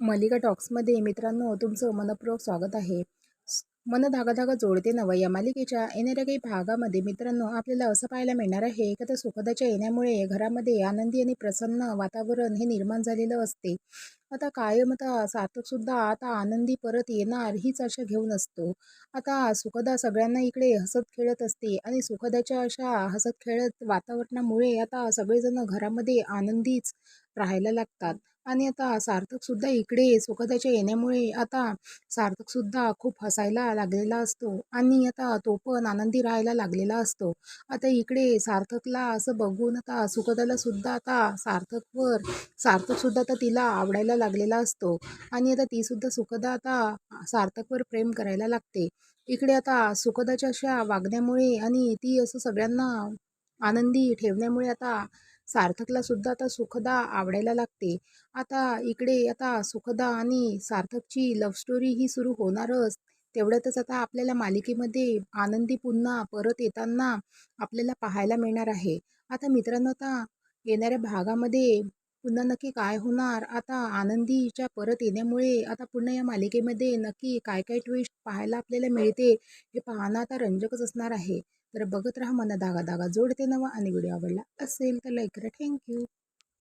मलिका टॉक्समध्ये मित्रांनो तुमचं मनपूर्वक स्वागत आहे. मन धागाधागा जोडते नवं. या मालिकेच्या येणाऱ्या काही भागामध्ये मित्रांनो आपल्याला असं पाहायला मिळणार आहे की त्या सुखदाच्या येण्यामुळे घरामध्ये आनंदी आणि प्रसन्न वातावरण हे निर्माण झालेलं असते. आता कायम आता सार्थकसुद्धा आता आनंदी परत येणार हीच आशा घेऊन असतो. आता सुखदा सगळ्यांना इकडे हसत खेळत असते आणि सुखदाच्या अशा हसत खेळत वातावरणामुळे आता सगळेजण घरामध्ये आनंदीच राहायला लागतात. आणि आता सार्थकसुद्धा इकडे सुखदाच्या येण्यामुळे आता सार्थकसुद्धा खूप हसायला लागलेला असतो. आणि आता तो पण आनंदी राहायला लागलेला असतो. आता इकडे सार्थकला असं बघून आता सुखदाला सुद्धा आता सार्थकवर सार्थकसुद्धा आता तिला आवडायला लागलेला असतो. आणि आता तीसुद्धा सुखदा आता सार्थकवर प्रेम करायला लागते. इकडे आता सुखदाच्या अशा वागण्यामुळे आणि ती असं सगळ्यांना आनंदी ठेवण्यामुळे आता सार्थकला सुद्धा आता सुखदा आवडायला लागते. आता इकडे आता सुखदा आणि सार्थकची लव्ह स्टोरी ही सुरू होणारच. तेवढ्यातच आता आपल्याला मालिकेमध्ये आनंदी पुन्हा परत येताना आपल्याला पाहायला मिळणार आहे. आता मित्रांनो आता येणाऱ्या भागामध्ये पुन्हा नक्की काय होणार? आता आनंदीच्या परत येण्यामुळे आता पुन्हा या मालिकेमध्ये नक्की काय काय ट्विस्ट पाहायला आपल्याला मिळते हे पाहणं आता रंजकच असणार आहे. तर बघत राहा मना धागा धागा जोडते नवा आणि व्हिडिओ आवडला असेल तर लाईक करा. थँक्यू